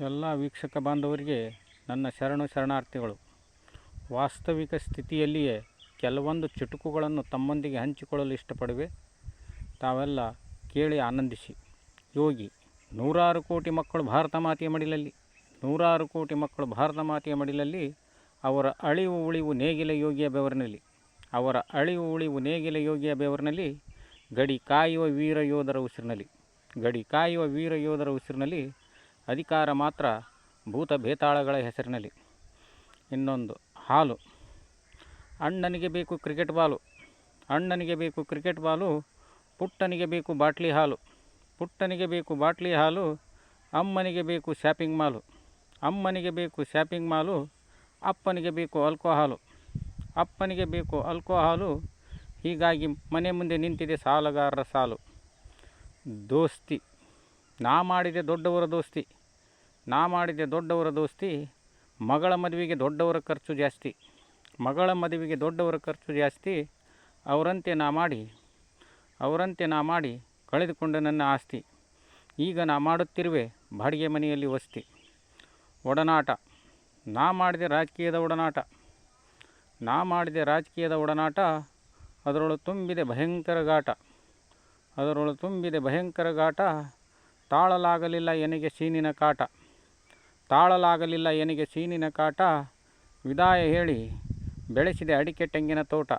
ಎಲ್ಲ ವೀಕ್ಷಕ ಬಾಂಧವರಿಗೆ ನನ್ನ ಶರಣು ಶರಣಾರ್ಥಿಗಳು, ವಾಸ್ತವಿಕ ಸ್ಥಿತಿಯಲ್ಲಿಯೇ ಕೆಲವೊಂದು ಚುಟುಕುಗಳನ್ನು ತಮ್ಮೊಂದಿಗೆ ಹಂಚಿಕೊಳ್ಳಲು ಇಷ್ಟಪಡುವೆ. ತಾವೆಲ್ಲ ಕೇಳಿ ಆನಂದಿಸಿ. ಯೋಗಿ, ನೂರಾರು ಕೋಟಿ ಮಕ್ಕಳು ಭಾರತ ಮಾತೆಯ ಮಡಿಲಲ್ಲಿ. ನೂರಾರು ಕೋಟಿ ಮಕ್ಕಳು ಭಾರತ ಮಾತೆಯ ಮಡಿಲಲ್ಲಿ ಅವರ ಅಳಿವು ಉಳಿವು ನೇಗಿಲ ಯೋಗಿಯ ಬೆವರಿನಲ್ಲಿ. ಅವರ ಅಳಿವು ಉಳಿವು ನೇಗಿಲ ಯೋಗಿಯ ಬೆವರಿನಲ್ಲಿ ಗಡಿ ಕಾಯುವ ವೀರ ಯೋಧರ ಉಸಿರಿನಲ್ಲಿ. ಗಡಿ ಕಾಯುವ ವೀರ ಯೋಧರ ಉಸಿರಿನಲ್ಲಿ ಅಧಿಕಾರ ಮಾತ್ರ ಭೂತ ಭೇತಾಳಗಳ ಹೆಸರಿನಲ್ಲಿ. ಇನ್ನೊಂದು, ಹಾಲು. ಅಣ್ಣನಿಗೆ ಬೇಕು ಕ್ರಿಕೆಟ್ ಬಾಲು. ಅಣ್ಣನಿಗೆ ಬೇಕು ಕ್ರಿಕೆಟ್ ಬಾಲು, ಪುಟ್ಟನಿಗೆ ಬೇಕು ಬಾಟ್ಲಿ ಹಾಲು. ಪುಟ್ಟನಿಗೆ ಬೇಕು ಬಾಟ್ಲಿ ಹಾಲು, ಅಮ್ಮನಿಗೆ ಬೇಕು ಶಾಪಿಂಗ್ ಮಾಲು. ಅಮ್ಮನಿಗೆ ಬೇಕು ಶಾಪಿಂಗ್ ಮಾಲು, ಅಪ್ಪನಿಗೆ ಬೇಕು ಆಲ್ಕೋಹಾಲು ಅಪ್ಪನಿಗೆ ಬೇಕು ಆಲ್ಕೋಹಾಲು ಹೀಗಾಗಿ ಮನೆ ಮುಂದೆ ನಿಂತಿದೆ ಸಾಲಗಾರರ ಸಾಲು. ದೋಸ್ತಿ. ನಾ ಮಾಡಿದೆ ದೊಡ್ಡವರ ದೋಸ್ತಿ. ನಾ ಮಾಡಿದೆ ದೊಡ್ಡವರ ದೋಸ್ತಿ, ಮಗಳ ಮದುವೆಗೆ ದೊಡ್ಡವರ ಖರ್ಚು ಜಾಸ್ತಿ. ಮಗಳ ಮದುವೆಗೆ ದೊಡ್ಡವರ ಖರ್ಚು ಜಾಸ್ತಿ, ಅವರಂತೆ ನಾ ಮಾಡಿ, ಅವರಂತೆ ನಾ ಮಾಡಿ ಕಳೆದುಕೊಂಡ ನನ್ನ ಆಸ್ತಿ. ಈಗ ನಾ ಮಾಡುತ್ತಿರುವೆ ಬಾಡಿಗೆ ಮನೆಯಲ್ಲಿ ವಸ್ತಿ. ಒಡನಾಟ. ನಾ ಮಾಡಿದೆ ರಾಜಕೀಯದ ಒಡನಾಟ. ನಾ ಮಾಡಿದೆ ರಾಜಕೀಯದ ಒಡನಾಟ ಅದರೊಳು ತುಂಬಿದೆ ಭಯಂಕರ ಘಾಟ. ಅದರೊಳು ತುಂಬಿದೆ ಭಯಂಕರ ಘಾಟ, ತಾಳಲಾಗಲಿಲ್ಲ ಎನಗೆ ಸೀನಿನ ಕಾಟ. ತಾಳಲಾಗಲಿಲ್ಲ ಎನಿಗೆ ಸೀನಿನ ಕಾಟ. ವಿದಾಯ ಹೇಳಿ, ಬೆಳೆಸಿದೆ ಅಡಿಕೆ ತೆಂಗಿನ ತೋಟ.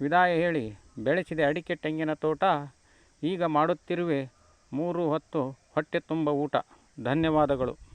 ವಿದಾಯ ಹೇಳಿ, ಬೆಳೆಸಿದೆ ಅಡಿಕೆ ತೆಂಗಿನ ತೋಟ. ಈಗ ಮಾಡುತ್ತಿರುವೆ ಮೂರು ಹೊತ್ತು ಹೊಟ್ಟೆ ತುಂಬ ಊಟ. ಧನ್ಯವಾದಗಳು.